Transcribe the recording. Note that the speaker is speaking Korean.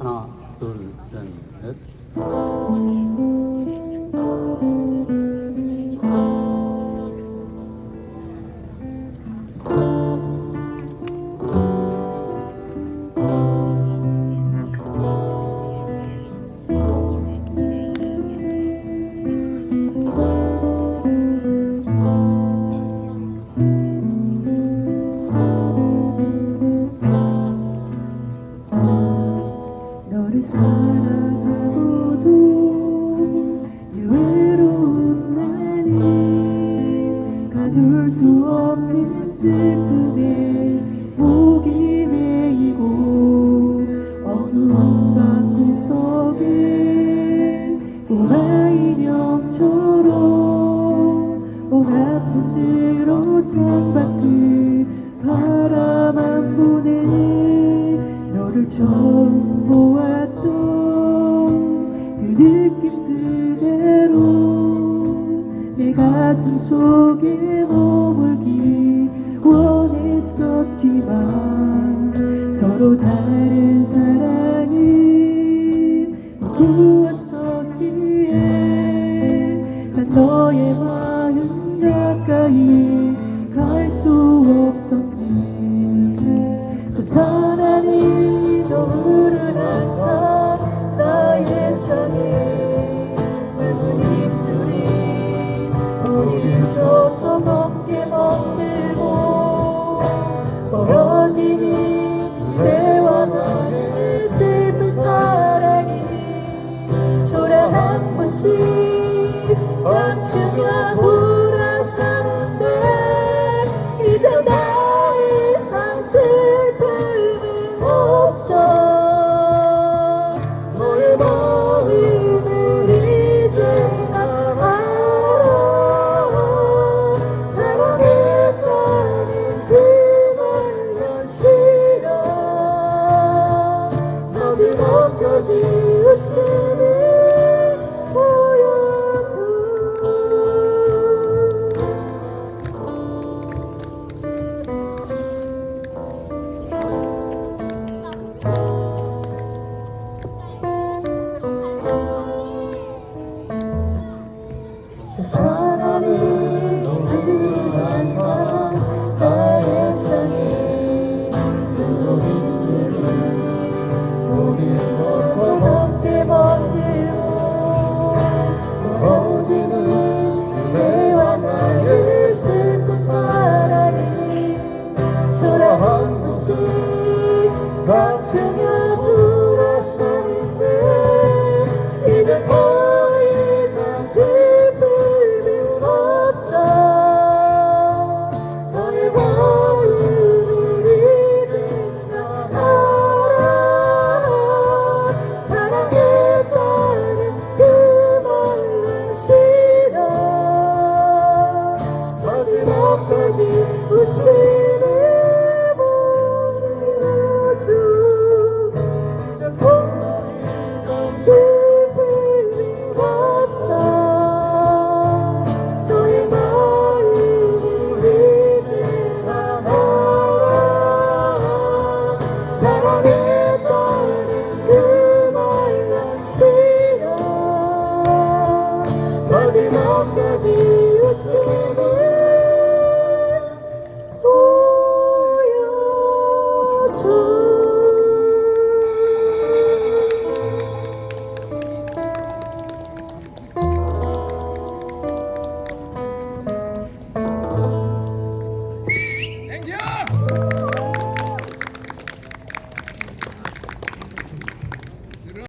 嗯 창밖을 바라만 보네. 너를 처음 보았 다른 사랑을 구웠었기에 난 너의 마음 가까이 갈 수 없었니 곳이 멈추며 돌아서는데 이제 더 이상 슬픔은 없어. 너의 마음을 이제 난 알아 사랑했다는 그말 현실아 마지막까지 웃음을 거침에 둘었었는데 이제 더 이상 슬플 필 없어. 너의 모임을 이제 나 알아 사랑했다는 그 말은 싫어. 거짓없어진 웃음